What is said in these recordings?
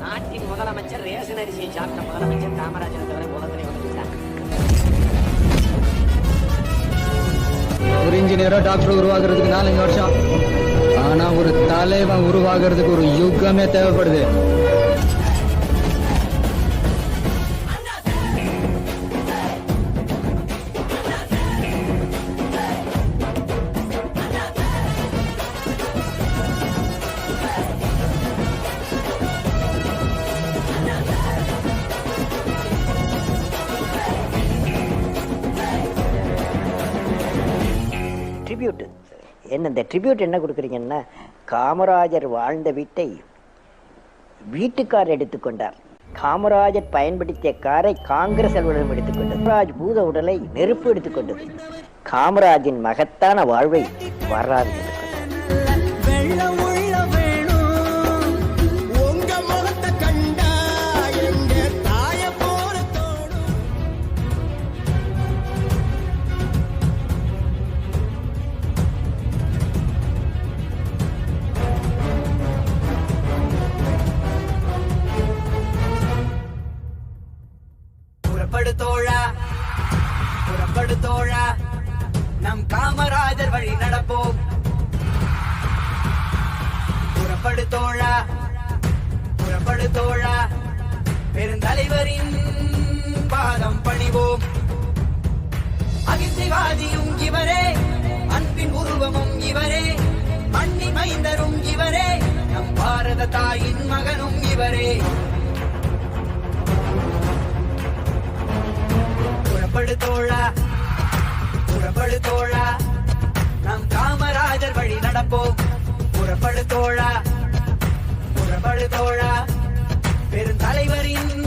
நாட்டின் முதலமைச்சர் ரேஷன் அரிசியை சாப்பிட்ட முதலமைச்சர் காமராஜர் தவிர உலகத்திலே ஒரு இன்ஜினியரோ டாக்டர் உருவாகிறதுக்கு நாலஞ்சு வருஷம். ஆனா ஒரு தலைவன் உருவாகிறதுக்கு ஒரு யுகமே தேவைப்படுது. என்ன இந்த ட்ரிபியூட் என்ன கொடுக்குறீங்கன்னா காமராஜர் வாழ்ந்த வீட்டை வீட்டுக்கார் எடுத்துக்கொண்டார் காமராஜர் பயன்படுத்திய காரை காங்கிரஸ் அலுவலகம் எடுத்துக்கொண்டது காமராஜ் பூத உடலை நெருப்பு எடுத்துக்கொண்டது காமராஜின் மகத்தான வாழ்வை வரலாறு புறப்படு தோழா நம் காமராஜர் வழி நடப்போம். புறப்படு தோழா புறப்படு தோழா பெருந்தலைவரின் பாதம் பணிவோம். அகிம்சைவாதியும் இவரே. அன்பின் உருவமும் இவரே. மண்ணி மைந்தரும் இவரே. நம் பாரத தாயின் மகனும் இவரே. புறப்படு தோழா புறப்படு தோழா. நம் காமராஜர் வழி நடப்போம். புறப்படு தோழா. புறப்படு தோழா. பெருந்தலைவரின்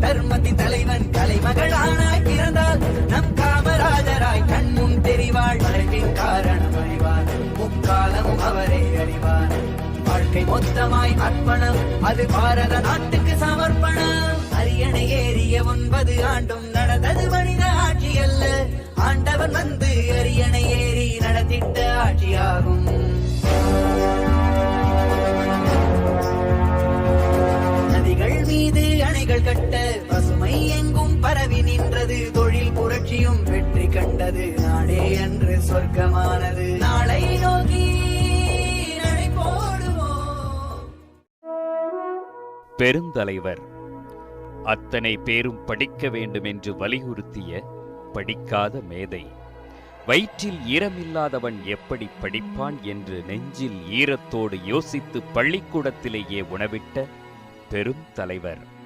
தர்மத்தின் தலைவன் கலைமகளானாய் பிறந்தால் நம் காமராஜராய் கண்முன் தெரிவாள். மறைவின் காரணம் அறிவார் முக்காலமும் அவரை அறிவார் வாழ்க்கை மொத்தமாய் அர்ப்பணம். அது பாரத நாட்டுக்கு சமர்ப்பணம். அரியணை ஏறிய ஒன்பது ஆண்டும் நடந்தது மனித ஆட்சி அல்ல. ஆண்டவன் வந்து அரியணை ஏறி நடத்திட்ட ஆட்சியாகும். கட்ட பசுமை எங்கும் பரவி நின்றது. தொழில் புரட்சியும் வெற்றி கண்டது. நாடே என்று சொர்க்கமானது. நாளை நோக்கி பெருந்தலைவர் அத்தனை பேரும் படிக்க வேண்டும் என்று வலியுறுத்திய படிக்காத மேதை. வயிற்றில் ஈரமில்லாதவன் எப்படி படிப்பான் என்று நெஞ்சில் ஈரத்தோடு யோசித்து பள்ளிக்கூடத்திலேயே உணவிட்ட பெரும் தலைவர்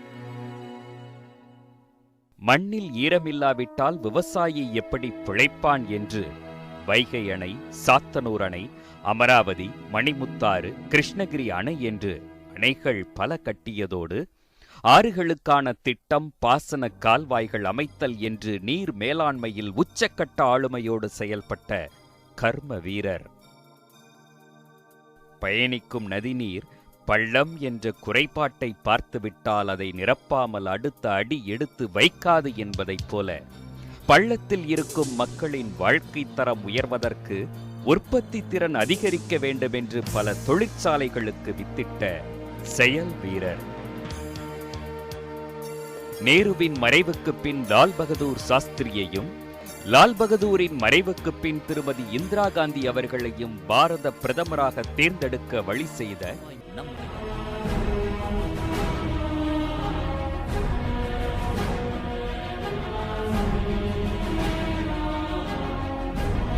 மண்ணில் ஈரமில்லாவிட்டால் விவசாயி எப்படி பிழைப்பான் என்று வைகை அணை சாத்தனூர் அணை அமராவதி மணிமுத்தாறு கிருஷ்ணகிரி அணை என்று அணைகள் பல கட்டியதோடு ஆறுகளுக்கான திட்டம் பாசன கால்வாய்கள் அமைத்தல் என்று நீர் மேலாண்மையில் உச்சக்கட்ட ஆளுமையோடு செயல்பட்ட கர்ம வீரர். பயணிக்கும் நதிநீர் பள்ளம் என்ற குறைபாட்டை பார்த்துவிட்டால் அதை நிரப்பாமல் அடுத்த அடி எடுத்து வைக்காது என்பதைப் போல பள்ளத்தில் இருக்கும் மக்களின் வாழ்க்கை தரம் உயர்வதற்கு உற்பத்தி திறன் அதிகரிக்க வேண்டும் என்று பல தொழிற்சாலைகளுக்கு வித்திட்ட செயல் வீரர். நேருவின் மறைவுக்குப் பின் லால் பகதூர் சாஸ்திரியையும் லால் பகதூரின் மறைவுக்குப் பின் திருமதி இந்திரா காந்தி அவர்களையும் பாரத பிரதமராக தேர்ந்தெடுக்க வழி செய்த நம்